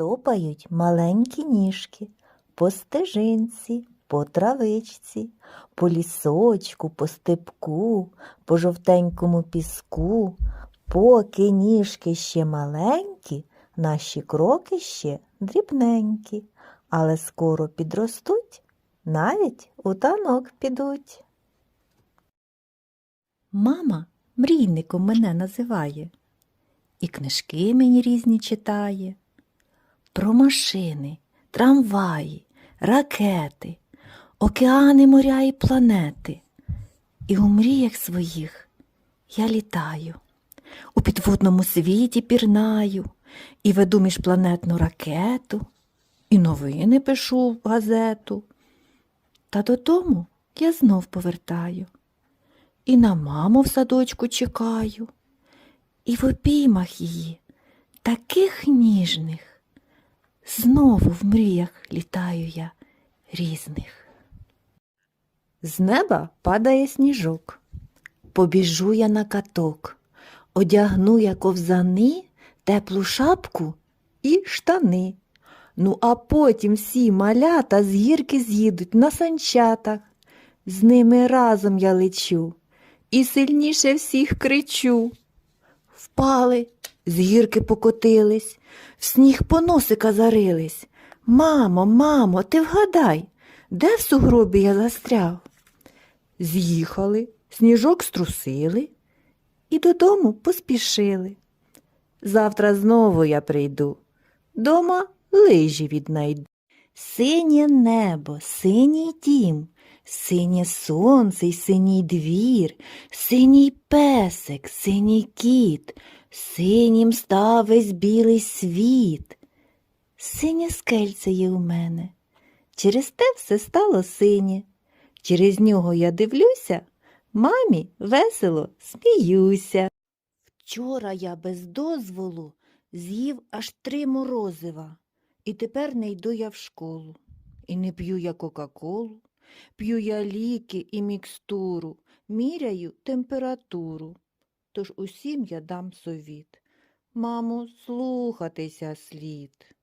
Топають маленькі ніжки по стежинці, по травичці, по лісочку, по степку, по жовтенькому піску. Поки ніжки ще маленькі, наші кроки ще дрібненькі, але скоро підростуть, навіть у танок підуть. Мама мрійником мене називає і книжки мені різні читає. Про машини, трамваї, ракети, океани, моря і планети. І у мріях своїх я літаю, у підводному світі пірнаю, і веду міжпланетну ракету, і новини пишу в газету. Та додому я знов повертаю, і на маму в садочку чекаю, і в обіймах її, таких ніжних. Знову в мріях літаю я різних. З неба падає сніжок. Побіжу я на каток, одягну я ковзани, теплу шапку і штани. Ну, а потім всі малята з гірки з'їдуть на санчатах. З ними разом я лечу і сильніше всіх кричу. Впали, з гірки покотились, в сніг по носика зарились. Мамо, мамо, ти вгадай, де в сугробі я застряв? З'їхали, сніжок струсили і додому поспішили. Завтра знову я прийду, дома лижі віднайду. Синє небо, синій дім, синє сонце й синій двір, синій песик, синій кіт, синім став весь білий світ. Синє скельце є у мене, через те все стало синє. Через нього я дивлюся, мамі весело сміюся. Вчора я без дозволу з'їв аж три морозива, і тепер не йду я в школу. І не п'ю я Кока-Колу, п'ю я ліки і мікстуру, міряю температуру. Тож усім я дам совіт. Мамо, слухатися слід.